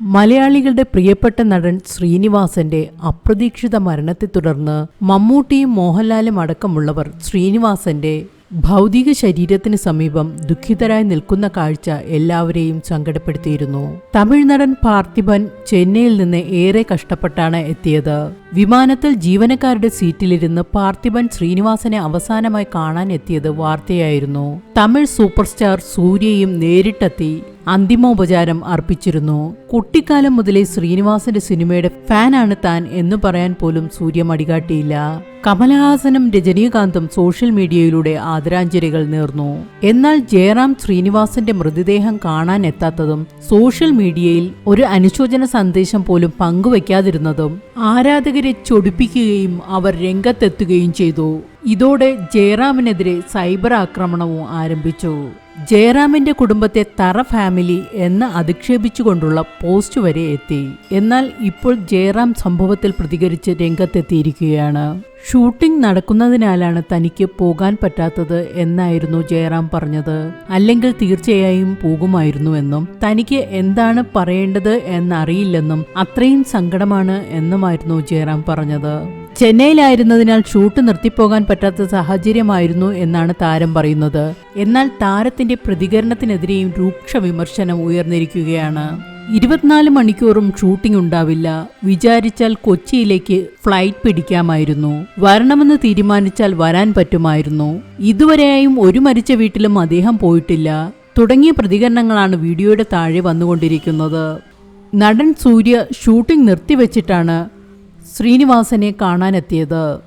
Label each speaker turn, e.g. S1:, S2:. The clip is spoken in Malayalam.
S1: മലയാളികളുടെ പ്രിയപ്പെട്ട നടൻ ശ്രീനിവാസന്റെ അപ്രതീക്ഷിത മരണത്തെ തുടർന്ന് മമ്മൂട്ടിയും മോഹൻലാലും അടക്കമുള്ളവർ ശ്രീനിവാസന്റെ ഭൗതിക ശരീരത്തിന് സമീപം ദുഃഖിതരായി നിൽക്കുന്ന കാഴ്ച എല്ലാവരെയും സങ്കടപ്പെടുത്തിയിരുന്നു. തമിഴ് നടൻ പാർത്ഥിബൻ ചെന്നൈയിൽ നിന്ന് ഏറെ കഷ്ടപ്പെട്ടാണ് എത്തിയത്. വിമാനത്തിൽ ജീവനക്കാരുടെ സീറ്റിലിരുന്ന് പാർത്ഥിബൻ ശ്രീനിവാസനെ അവസാനമായി കാണാൻ എത്തിയത് വാർത്തയായിരുന്നു. തമിഴ് സൂപ്പർസ്റ്റാർ സൂര്യയും നേരിട്ടെത്തി അന്തിമോപചാരം അർപ്പിച്ചിരുന്നു. കുട്ടിക്കാലം മുതലേ ശ്രീനിവാസന്റെ സിനിമയുടെ ഫാനാണ് താൻ എന്ന് പറയാൻ പോലും സൂര്യ മടികാട്ടിയില്ല കമലഹാസനും രജനീകാന്തും സോഷ്യൽ മീഡിയയിലൂടെ ആദരാഞ്ജലികൾ നേർന്നു. എന്നാൽ ജയറാം ശ്രീനിവാസന്റെ മൃതദേഹം കാണാൻ എത്താത്തതും സോഷ്യൽ മീഡിയയിൽ ഒരു അനുശോചന സന്ദേശം പോലും പങ്കുവയ്ക്കാതിരുന്നതും ആരാധകരെ ചൊടിപ്പിക്കുകയും അവർ രംഗത്തെത്തുകയും ചെയ്തു. ഇതോടെ ജയറാമിനെതിരെ സൈബർ ആക്രമണവും ആരംഭിച്ചു. ജയറാമിന്റെ കുടുംബത്തെ തറ ഫാമിലി എന്ന് അധിക്ഷേപിച്ചുകൊണ്ടുള്ള പോസ്റ്റ് വരെ എത്തി. എന്നാൽ ഇപ്പോൾ ജയറാം സംഭവത്തിൽ പ്രതികരിച്ച് രംഗത്തെത്തിയിരിക്കുകയാണ്. ഷൂട്ടിംഗ് നടക്കുന്നതിനാലാണ് തനിക്ക് പോകാൻ പറ്റാത്തത് എന്നായിരുന്നു ജയറാം പറഞ്ഞത്. അല്ലെങ്കിൽ തീർച്ചയായും പോകുമായിരുന്നുവെന്നും തനിക്ക് എന്താണ് പറയേണ്ടത് എന്നറിയില്ലെന്നും അത്രയും സങ്കടമാണ് എന്നുമായിരുന്നു ജയറാം പറഞ്ഞത്. ചെന്നൈയിലായിരുന്നതിനാൽ ഷൂട്ട് നിർത്തിപ്പോകാൻ പറ്റാത്ത സാഹചര്യമായിരുന്നു എന്നാണ് താരം പറയുന്നത്. എന്നാൽ താരത്തിന്റെ പ്രതികരണത്തിനെതിരെയും രൂക്ഷ വിമർശനം ഉയർന്നിരിക്കുകയാണ്. ഇരുപത്തിനാല് മണിക്കൂറും ഷൂട്ടിംഗ് ഉണ്ടാവില്ല. വിചാരിച്ചാൽ കൊച്ചിയിലേക്ക് ഫ്ലൈറ്റ് പിടിക്കാമായിരുന്നു. വരണമെന്ന് തീരുമാനിച്ചാൽ വരാൻ പറ്റുമായിരുന്നു. ഇതുവരെയായും ഒരു മരിച്ച വീട്ടിലും അദ്ദേഹം പോയിട്ടില്ല. തുടങ്ങിയ പ്രതികരണങ്ങളാണ് വീഡിയോയുടെ താഴെ വന്നുകൊണ്ടിരിക്കുന്നത്. നടൻ സൂര്യ ഷൂട്ടിംഗ് നിർത്തിവെച്ചിട്ടാണ് ശ്രീനിവാസനെ കാണാനെത്തിയത്.